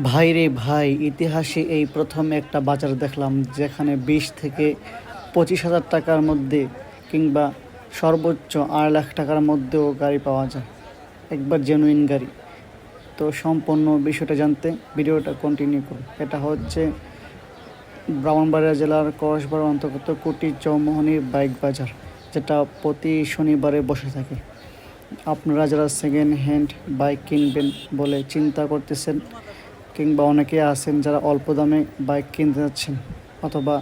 ভাই রে ভাই, ইতিহাসে এই প্রথম একটা বাজার দেখলাম যেখানে বিশ থেকে পঁচিশ হাজার টাকার মধ্যে কিংবা সর্বোচ্চ আড়াই লাখ টাকার মধ্যেও গাড়ি পাওয়া যায়। একবার জেনুইন গাড়ি। তো সম্পূর্ণ বিষয়টা জানতে ভিডিওটা কন্টিনিউ করুন। এটা হচ্ছে ব্রাহ্মণবাড়িয়া জেলার কসবার অন্তর্গত কুটি চৌমোহনী বাইক বাজার, যেটা প্রতি শনিবারে বসে থাকে। আপনারা যারা সেকেন্ড হ্যান্ড বাইক কিনবেন বলে চিন্তা করতেছেন কিংবা অনেকে আছেন যারা অল্প দামে বাইক কিনতে যাচ্ছেন অথবা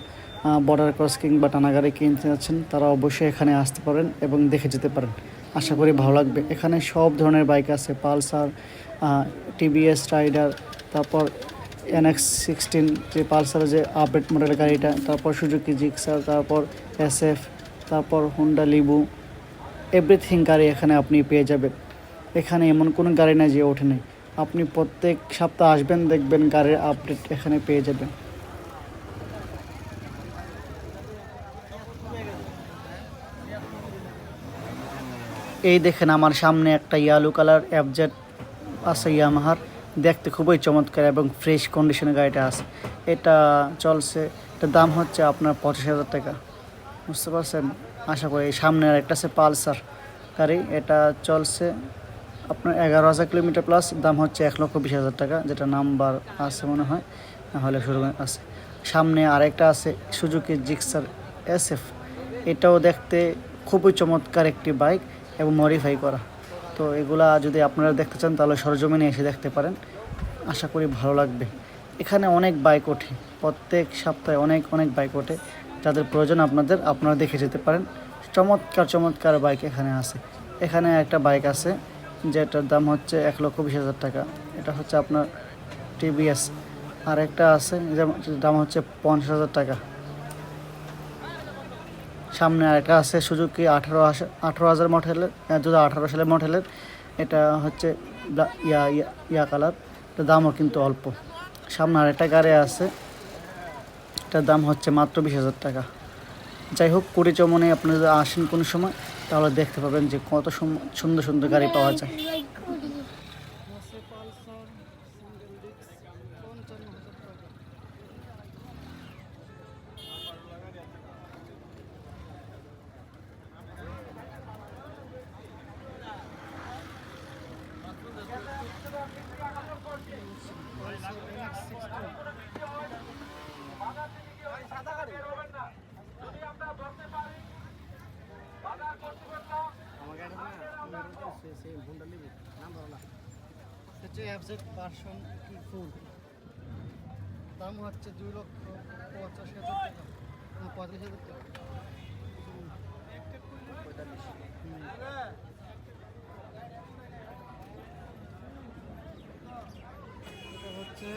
বর্ডার ক্রস কিংবা টানা গাড়ি কিনতে যাচ্ছেন, তারা অবশ্যই এখানে আসতে পারেন এবং দেখে যেতে পারেন। আশা করি ভালো লাগবে। এখানে সব ধরনের বাইক আছে, পালসার টিভিএস রাইডার তারপর এনএক্স সিক্সটিন যে পালসার যে আপডেট মডেল গাড়িটা, তারপর সুজুকি জিক্সার তারপর এসএফ তারপর হুন্ডা লিবু এভরিথিং গাড়ি এখানে আপনি পেয়ে যাবেন। এখানে এমন কোনো গাড়ি না যে ওঠে নেই। আপনি প্রত্যেক সপ্তাহ আসবেন, দেখবেন গাড়ির আপডেট এখানে পেয়ে যাবেন। এই দেখেন আমার সামনে একটা ইয়ালো কালার অ্যাবজেট আছে ইয়ামাহার দেখতে খুবই চমৎকার এবং ফ্রেশ কন্ডিশনের গাড়িটা আছে। এটা চলছে, এটার দাম হচ্ছে আপনার পঁচিশ হাজার টাকা। বুঝতে পারছেন? আশা করি সামনে আর একটা আছে পালসার গাড়ি। এটা চলছে আপনার এগারো হাজার কিলোমিটার প্লাস দাম হচ্ছে এক লক্ষ বিশ হাজার টাকা, যেটা নাম্বার আছে মনে হয়, নাহলে শুরু আছে। সামনে আরেকটা আছে, সুজুকি জিক্সার এস এফ। এটাও দেখতে খুবই চমৎকার একটি বাইক এবং মডিফাই করা। তো এগুলা যদি আপনারা দেখতে চান, তাহলে সরজমিনে এসে দেখতে পারেন। আশা করি ভালো লাগবে। এখানে অনেক বাইক ওঠে, প্রত্যেক সপ্তাহে অনেক অনেক বাইক ওঠে। যাদের প্রয়োজন আপনাদের, আপনারা দেখে যেতে পারেন। চমৎকার চমৎকার বাইক এখানে আছে। এখানে একটা বাইক আছে যেটার দাম হচ্ছে এক লক্ষ বিশ হাজার টাকা। এটা হচ্ছে আপনার টিভিএস। আর একটা আছে দাম হচ্ছে পঞ্চাশ হাজার টাকা। সামনে আরেকটা আছে, সুজুকি আঠারো আঠারো হাজার মডেলের দু হাজার আঠারো সালের মডেলের। এটা হচ্ছে ইয়া ইয়া ইয়া কালার। এটার দামও কিন্তু অল্প। সামনে আরেকটা গাড়ি আছে, এটার দাম হচ্ছে মাত্র বিশ হাজার টাকা। যাই হোক, কুড়ি চমনে আপনি যদি আসেন কোনো সময় তাহলে দেখতে পাবেন যে কত সুন্দর সুন্দর গাড়ি পাওয়া যায়। হচ্ছে অ্যাবজেট ভার্সন কি ফুল দাম হচ্ছে দুই লক্ষ পঁচাশি হাজার টাকা। পঁয়তাল্লিশ হাজার টাকা। পঁয়তাল্লিশ। এটা হচ্ছে